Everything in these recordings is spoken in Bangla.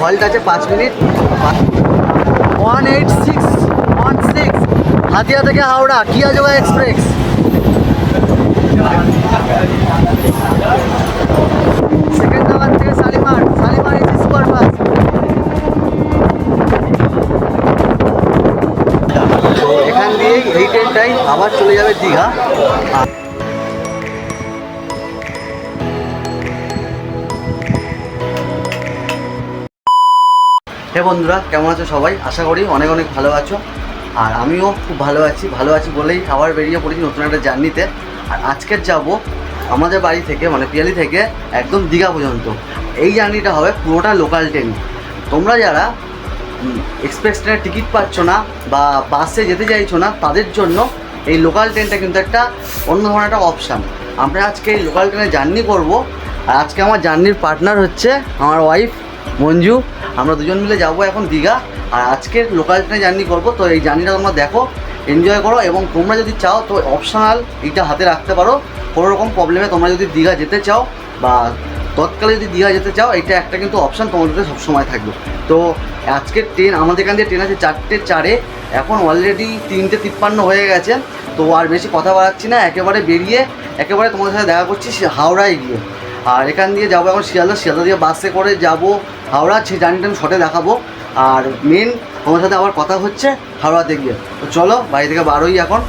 হল্ট আছে পাঁচ minute. One eight six one six Hatia থেকে হাওড়া কিয়া যোগা এক্সপ্রেস সেকেন্দ্রাবাদ থেকে Shalimar Shalimar AC super fast এখান দিয়েই এই ট্রেনটাই আবার চলে যাবে দীঘা। হে বন্ধুরা, কেমন আছো সবাই? আশা করি অনেক অনেক ভালো আছো। আর আমিও খুব ভালো আছি ভালো আছি বলেই আবার বেরিয়ে পড়েছি নতুন একটা জার্নিতে। আর আজকের যাব আমাদের বাড়ি থেকে মানে পিয়ালি থেকে একদম দীঘা পর্যন্ত। এই জার্নিটা হবে পুরোটা লোকাল ট্রেন তোমরা যারা এক্সপ্রেস ট্রেনের টিকিট পাচ্ছ না বা বাসে যেতে চাইছো না, তাদের জন্য এই লোকাল ট্রেনটা কিন্তু একটা অন্য ধরনের একটা অপশান আমরা আজকে এই লোকাল ট্রেনে জার্নি করব। আর আজকে আমার জার্নির পার্টনার হচ্ছে আমার ওয়াইফ মঞ্জু, আমরা দুজন মিলে যাব এখন দীঘা, আর আজকের লোকাল ট্রেনে জার্নি করব। তো এই জার্নিটা তোমরা দেখো এনজয় করো, এবং তোমরা যদি চাও তো অপশনাল এইটা হাতে রাখতে পারো। কোনো রকম প্রবলেমে তোমরা যদি দীঘা যেতে চাও, বা তৎকালে যদি দীঘা যেতে চাও এটা একটা কিন্তু অপশান তোমাদের সবসময় থাকবে। তো আজকের ট্রেন আমাদের এখান থেকে ট্রেন আছে চারটে চারে। এখন অলরেডি তিনটে তিপ্পান্ন হয়ে গেছে। তো আর বেশি কথা বাড়াচ্ছি না, একেবারে বেরিয়ে, একেবারে তোমাদের সাথে দেখা করছি হাওড়ায় গিয়ে। আর এখান দিয়ে যাব এখন শিয়ালদা শিয়ালদা দিয়ে বাসে করে যাব হাওড়া, সেই জার্নিটা আমি শটে দেখাবো। আর মেন তোমার সাথে আবার কথা হচ্ছে হাওড়াতে গিয়ে। তো চলো, বাড়ি থেকে বারোই এখন।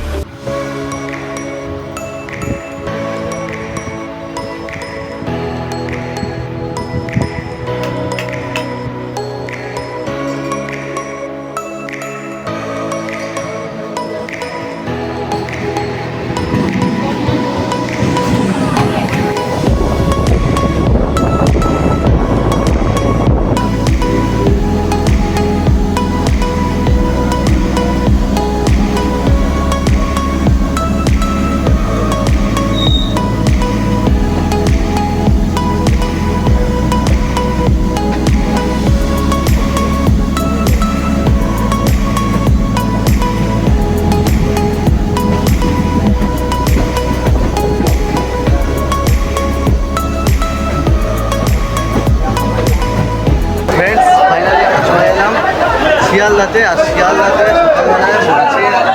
শিয়ালদাতে আর শিয়ালদাতে সকালবেলায়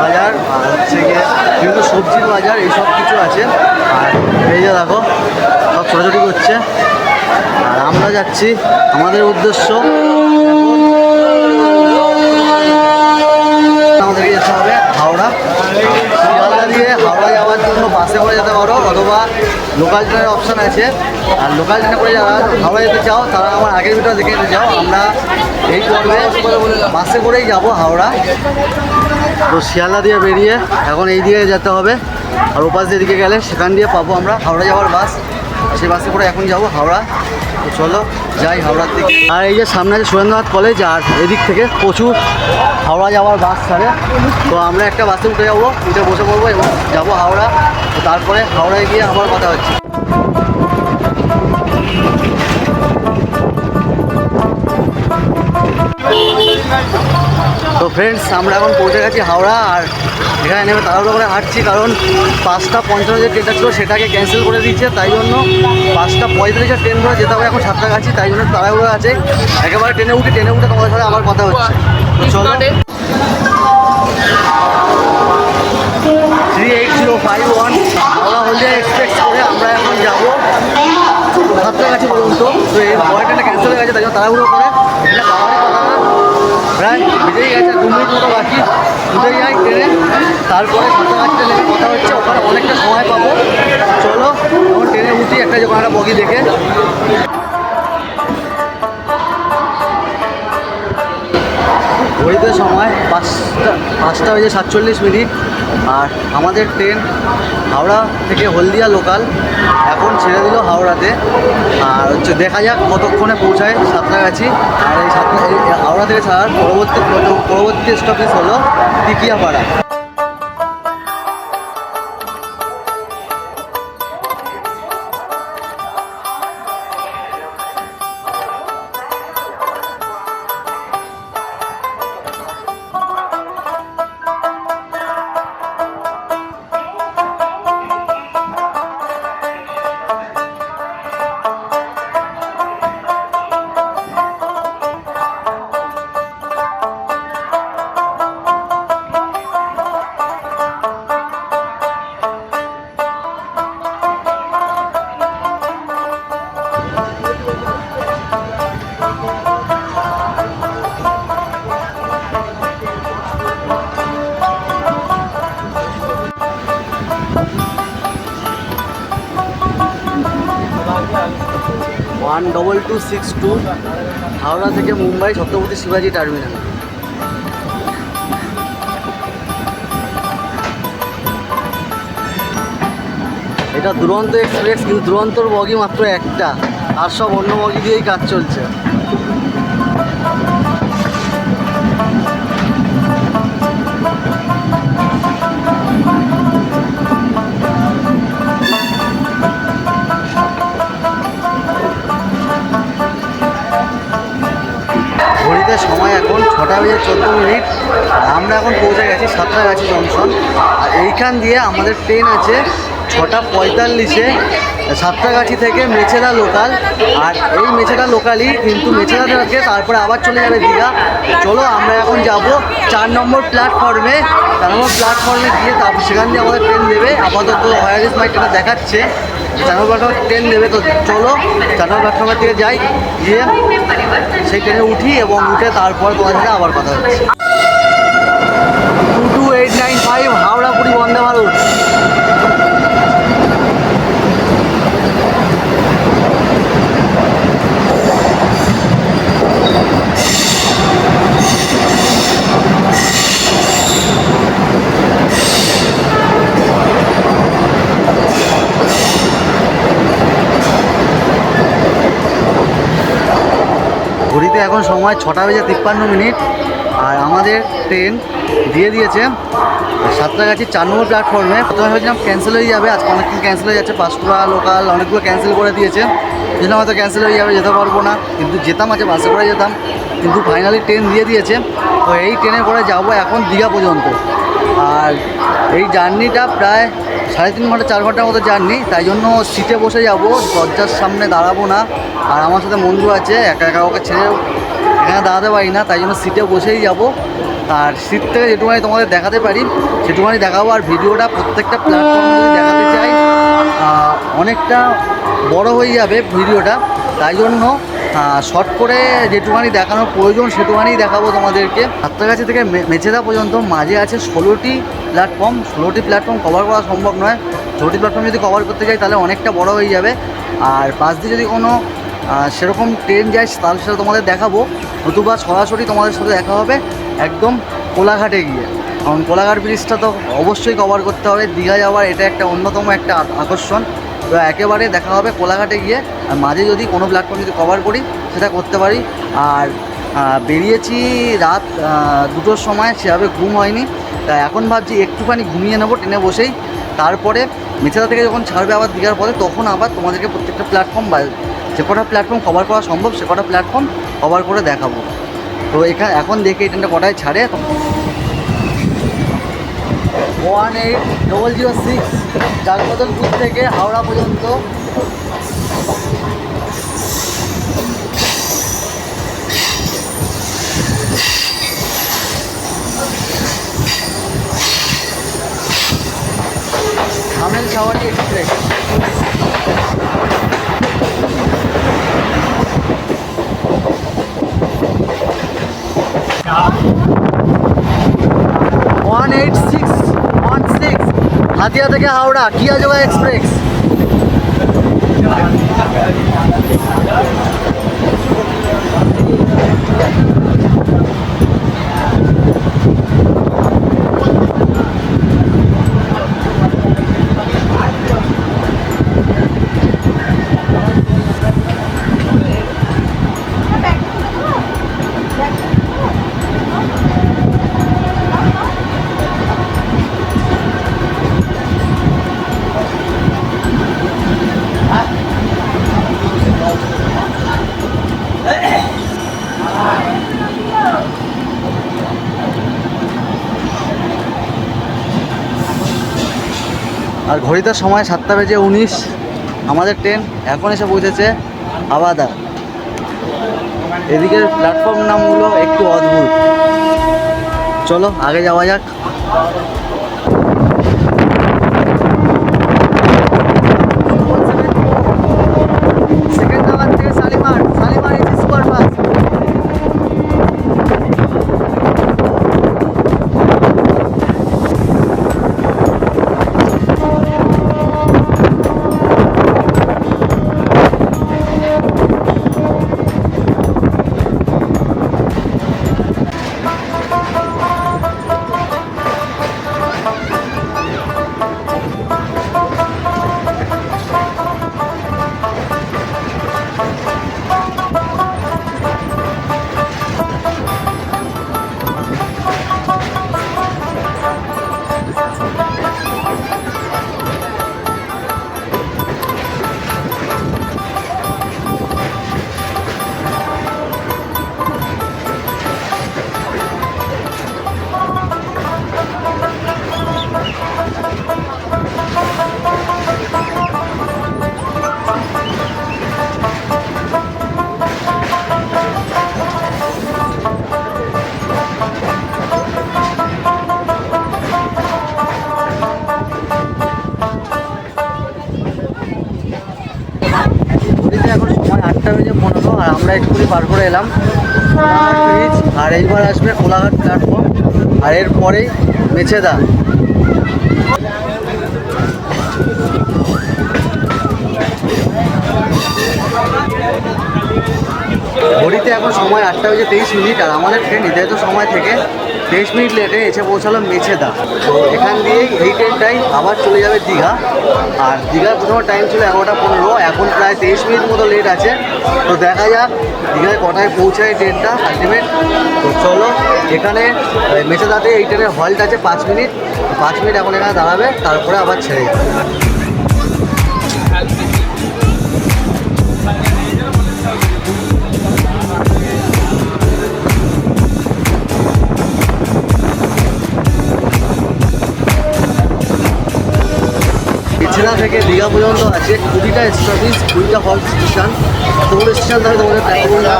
বাজার আর হচ্ছে গিয়ে বিভিন্ন সবজির বাজার, এইসব কিছু আছে। আর এই যে দেখো, সব ছোটাছুটি করছে। আর আমরা যাচ্ছি আমাদের উদ্দেশ্য আমাদেরকে যেতে হবে হাওড়া। শিয়ালদা দিয়ে হাওড়া যাওয়ার জন্য বাসে করে যেতে পারো, অথবা লোকাল ট্রেনের অপশান আছে। আর লোকাল ট্রেনে করে যারা হাওড়া যেতে চাও, তারা আমার আগের ভিডিও দেখে যেতে চাও। আমরা এই পর্বে বাসে করেই যাব, হাওড়া। তো শিয়ালদা দিয়ে বেরিয়ে এখন এই দিকে যেতে হবে। আর ওপাশ দিয়ে দিকে গেলে সেখান দিয়ে পাবো আমরা। হাওড়া যাওয়ার বাস। সেই বাসে করে এখন যাব হাওড়া। তো চলো, যাই হাওড়ার দিকে। আর এই যে সামনে আছে সুরেন্দ্রনাথ কলেজ আর এদিক থেকে প্রচুর হাওড়া যাওয়ার বাস ছাড়ে। তো আমরা একটা বাসে উঠে যাব, উঠে বসে পড়ব এবং যাব হাওড়া। তো তারপরে হাওড়ায় গিয়ে আবার কথা হচ্ছে। তো ফ্রেন্ডস আমরা এখন পৌঁছে গেছি হাওড়া, আর এখানে নেমে তাড়াহুড়ো করে হাঁটছি, কারণ পাঁচটা পঞ্চান্ন যে ট্রেনটা ছিল সেটাকে ক্যান্সেল করে দিয়েছে, তাই জন্য পাঁচটা পঁয়ত্রিশের ট্রেন ধরে যেতে হবে এখন সাতটা গাছি তাই জন্য তাড়াহুড়ো আছে। একেবারে ট্রেনে উঠে ট্রেনে উঠে তোমাদের সাথে আমার কথা হচ্ছে। Three eight zero five one Howrah Haldia express করে আমরা এখন যাব সাতটাগাছি পর্যন্ত। তো এই ট্রেনটা ক্যান্সেল হয়ে গেছে, তাই জন্য তাড়াহুড়ো করে। এটা প্রায় বেজেই গেছে, দু মিনিট মতো বাকি। উঠে যাই ট্রেনে। তারপরে আসতে নেমে কথা হচ্ছে, ওখানে অনেকটা সময় পাবো। চলো এখন ট্রেনে উঠি, একটা যখন একটা বগি দেখে। ঘড়িতে সময় পাঁচটা পাঁচটা বেজে সাতচল্লিশ মিনিট। আর আমাদের ট্রেন হাওড়া থেকে হলদিয়া লোকাল এখন ছেড়ে দিল হাওড়াতে। আর হচ্ছে দেখা যাক কতক্ষণে পৌঁছায় সাঁতরাগাছি। আর এই এই হাওড়া থেকে ছাড়ার পরবর্তী পরবর্তী স্টপেজ হলো Tikiapara one double two six two Howrah থেকে মুম্বাই ছত্রপতি শিবাজি টার্মিনাল। এটা দুরন্ত এক্সপ্রেস, কিন্তু দুরন্তর বগি মাত্র একটা, আর সব অন্য বগি দিয়েই কাজ চলছে। ছটা বেজে চোদ্দ মিনিট। আর আমরা এখন পৌঁছে গেছি সাঁতরাগাছি জংশন আর এইখান দিয়ে আমাদের ট্রেন আছে ছটা পঁয়তাল্লিশে সাঁতরাগাছি থেকে মেছেদা লোকাল আর এই মেছেদা লোকালই কিন্তু মেছেদা থেকে তারপরে আবার চলে যাবে দীঘা। চলো আমরা এখন যাব চার নম্বর প্ল্যাটফর্মে চার নম্বর প্ল্যাটফর্মে গিয়ে তারপর সেখান দিয়ে আমাদের ট্রেন দেবে আপাতত হোয়ার ইজ মাই ট্রেনে দেখাচ্ছে। চার বাটা ট্রেন দেবে তো চলো। চার নম্বর থেকে যাই, গিয়ে সেই ট্রেনে উঠি এবং উঠে তারপর তোমার সাথে আবার কথা হচ্ছে। Two two eight nine five Howrah Puri Vande Bharat ঘড়িতে এখন সময় ছটা বেজে তিপ্পান্ন মিনিট আর আমাদের ট্রেন দিয়ে দিয়েছে সাতটাগাছি চার নম্বর প্ল্যাটফর্মে। প্রথমে ভেবেছিলাম ক্যান্সেল হয়ে যাবে, আজকে অনেকদিন ক্যান্সেল হয়ে যাচ্ছে পাঁচকুড়া লোকাল অনেকগুলো ক্যান্সেল করে দিয়েছে। যেন হয়তো ক্যান্সেল হয়ে যাবে, যেতে পারব না। কিন্তু যেতাম আছে বাসে করে যেতাম, কিন্তু ফাইনালি ট্রেন দিয়ে দিয়েছে। তো এই ট্রেনে করে যাব এখন দীঘা পর্যন্ত। আর এই জার্নিটা প্রায় সাড়ে তিন ঘণ্টা, চার ঘণ্টার মতো জার্নি, তাই জন্য সিটে বসে যাব, দরজার সামনে দাঁড়াবো না। আর আমার সাথে বন্ধু আছে, একা একা ওকে ছেড়ে এখানে দাঁড়াতে পারি না, তাই জন্য সিটে বসেই যাব। আর সিট থেকে যেটুকুনি তোমাদের দেখাতে পারি, সেটুকুনি দেখাবো আর ভিডিওটা প্রত্যেকটা প্ল্যাটফর্মে দেখাতে চাই। অনেকটা বড় হয়ে যাবে ভিডিওটা, তাই জন্য শর্ট করে যেটুখানি দেখানোর প্রয়োজন সেটুখানি দেখাবো তোমাদেরকে। সাতটাগাছি থেকে মেচেদা পর্যন্ত মাঝে আছে ষোলোটি প্ল্যাটফর্ম ষোলোটি প্ল্যাটফর্ম কভার করা সম্ভব নয়। ষোলোটি প্ল্যাটফর্ম যদি কভার করতে যাই, তাহলে অনেকটা বড় হয়ে যাবে। আর পাশ দিয়ে যদি কোনো সেরকম ট্রেন যায়, তাহলে সেটা তোমাদের দেখাবো। নতুবা সরাসরি তোমাদের সাথে দেখা হবে একদম কোলাঘাটে গিয়ে। কারণ কোলাঘাট ব্রিজটা তো অবশ্যই কভার করতে হবে। দীঘা যাওয়ার এটা একটা অন্যতম একটা আকর্ষণ। তো একেবারে দেখা হবে কোলাঘাটে গিয়ে। আর মাঝে যদি কোনো প্ল্যাটফর্ম যদি কভার করি, সেটা করতে পারি। আর বেরিয়েছি রাত দুটোর সময়, সেভাবে ঘুম হয়নি। তা এখন ভাবছি একটুখানি ঘুমিয়ে নেব, ট্রেনে বসেই। তারপরে মেছেদা থেকে যখন ছাড়বে আবার দীঘার পরে তখন আবার তোমাদেরকে প্রত্যেকটা প্ল্যাটফর্ম বা যে কটা প্ল্যাটফর্ম কভার করা সম্ভব, সে কটা প্ল্যাটফর্ম কভার করে দেখাবো। তো এখানে এখন দেখে এই ট্রেনটা কটায় ছাড়ে। One eight double zero six চারবদলপুর থেকে হাওড়া পর্যন্ত। আমেল সাওয়ারি express. One eight six Hatia থেকে হাওড়া কিয়া যোগা এক্সপ্রেস ঘড়িতে সময় সাতটা বেজে উনিশ, আমাদের ট্রেন এখন এসে পৌঁছেছে আবাদা এদিকের প্ল্যাটফর্ম নামগুলো একটু অদ্ভুত। চলো, আগে যাওয়া যাক। পার করে এলাম। ব্রিজ আর এইবার আসবে কোলাঘাট প্ল্যাটফর্ম আর এরপরেই মেছেদা ঘড়িতে এখন সময় আটটা বেজে তেইশ মিনিট, আর আমাদের ট্রেন নির্ধারিত সময় থেকে তেইশ মিনিট লেটে এসে পৌঁছালো মেছেদা। তো এখান দিয়েই এই ট্রেনটাই আবার চলে যাবে দীঘা। আর দীঘার প্রথমে টাইম ছিল এগারোটা পনেরো, এখন প্রায় তেইশ মিনিট মতো লেট আছে। তো দেখা যাক দীঘায় কটায় পৌঁছায় ট্রেনটা আলটিমেট তো চলো, এখানে মেছেদাতে এই ট্রেনের হল্ট আছে পাঁচ মিনিট। পাঁচ মিনিট এখন এখানে দাঁড়াবে, তারপরে আবার ছেড়ে যাবে। থেকে দীঘা পর্যন্ত আছে। কুড়িটা স্টপেজ কুড়িটা হল স্টেশন এতগুলো স্টেশন ধরে তোমাদের না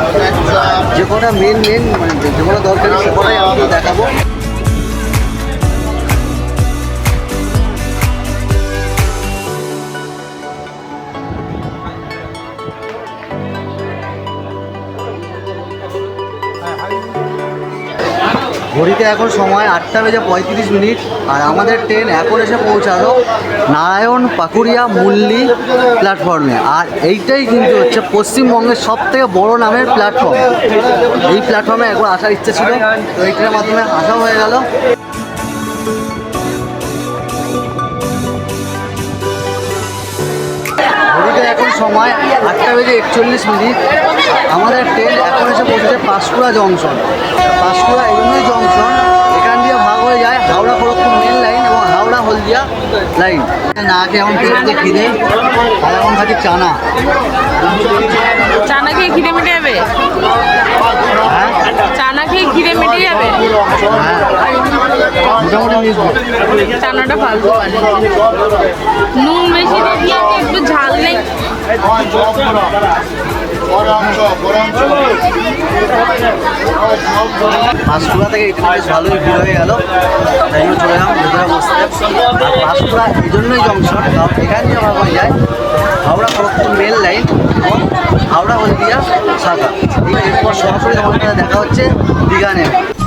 যে কটা মেন মেন মানে যে কটা দরকার সে কটাই দেখাবো। ঘড়িতে এখন সময় আটটা বেজে পঁয়ত্রিশ মিনিট আর আমাদের ট্রেন এখন এসে পৌঁছালো নারায়ণ পাকুড়িয়া মুল্লি প্ল্যাটফর্মে আর এইটাই কিন্তু হচ্ছে পশ্চিমবঙ্গের সব থেকে বড়ো নামের প্ল্যাটফর্ম এই প্ল্যাটফর্মে একবার আসার ইচ্ছে ছিল, তো এই ট্রেনের মাধ্যমে আসাও হয়ে গেল। সময় আটটা বেজে একচল্লিশ মিনিট। আমাদের ট্রেন এখন এসে পৌঁছেছে পাঁশকুড়া জংশন। পাঁশকুড়া এমনি জংশন লাইন না খেয়ে এখন পেটে খিদে আর এখন খাচ্ছি চানা। চানা খেয়ে খিদে মিটে যাবে? হ্যাঁ? চানা খেয়ে খিদে মিটে যাবে? হ্যাঁ। মিশবো চানাটা ফালতু নুন বেশি দিয়ে একটু ঝাল নেই। পাঁশকুড়া থেকে এখানে বেশ ভালোই ভিড় হয়ে গেল। তাই জন্য চলে গেলাম ভেতরে বসতে আর পাঁশকুড়া এই জন্যই জংশন, কারণ এখান দিয়ে আমরা যায় হাওড়া খড়গপুর মেল লাইন এবং হাওড়া হলদিয়া এই এরপর সরাসরি আমাদের দেখা হচ্ছে দীঘা নেমে।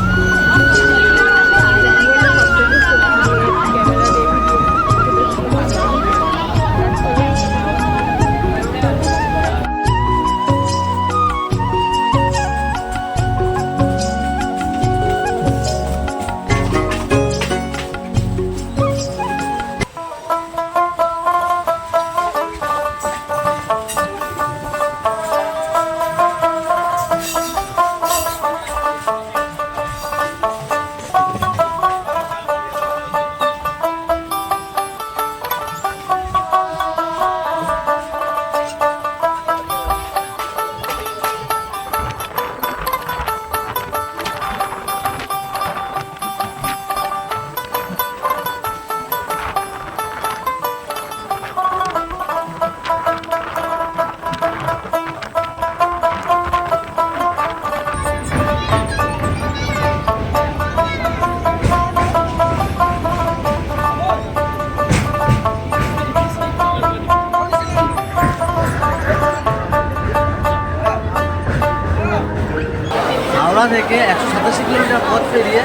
থেকে একশো সাতাশি কিলোমিটার পথ পেরিয়ে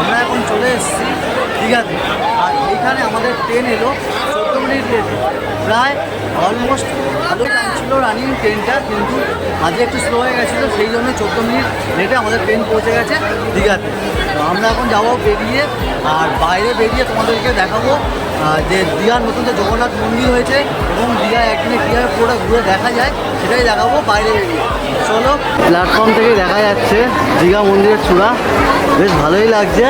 আমরা এখন চলে এসেছি দীঘাতে। আর এইখানে আমাদের ট্রেন এলো চোদ্দ মিনিট লেটে। প্রায় অলমোস্ট ভালো টাইম ছিল রানিং ট্রেনটা কিন্তু আজকে একটু স্লো হয়ে গেছিল, সেই জন্য চোদ্দ মিনিট লেটে আমাদের ট্রেন পৌঁছে গেছে দীঘাতে। তো আমরা এখন যাব বেরিয়ে, আর বাইরে বেরিয়ে তোমাদেরকে দেখাবো যে দীঘার নতুন যে জগন্নাথ মন্দির হয়েছে এবং দীঘা একদিনে কীভাবে পুরোটা ঘুরে দেখা যায় সেটাই দেখাবো বাইরে বেরিয়ে। চলো। প্ল্যাটফর্ম থেকে দেখা যাচ্ছে দীঘা মন্দিরের চূড়া। বেশ ভালোই লাগছে।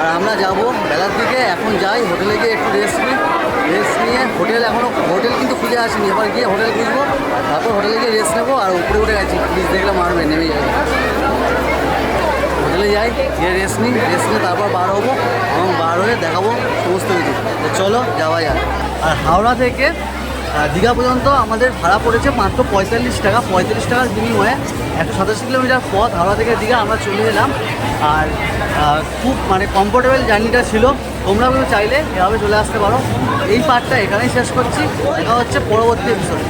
আর আমরা যাব বেলার দিকে এখন যাই হোটেলে গিয়ে একটু রেস্ট নিই। রেস্ট নিয়ে হোটেল এখনও হোটেল কিন্তু খুঁজে আসেনি। এবার গিয়ে হোটেল খুঁজবো, তারপর হোটেলে গিয়ে রেস্ট নেব আর উপরে উঠে গেছি। পুলিশ দেখলে মারবে নেমে যাবে। হোটেলে যাই, গিয়ে রেস্ট নিই রেস্ট নিয়ে তারপর বার হব, এবং বার হয়ে দেখাবো সমস্ত কিছু। তো চলো, যাওয়া যাক। আর হাওড়া থেকে দীঘা পর্যন্ত আমাদের ভাড়া পড়েছে মাত্র পঁয়তাল্লিশ টাকা। পঁয়তাল্লিশ টাকার বিনিময়ে একশো সাতাশি কিলোমিটার পথ হাওড়া থেকে দীঘা আমরা চলে এলাম। আর খুব মানে কমফোর্টেবল জার্নিটা ছিল। তোমরা কিন্তু চাইলে এভাবে চলে আসতে পারো। এই পার্টটা এখানেই শেষ করছি। এটা হচ্ছে পরবর্তী এপিসোড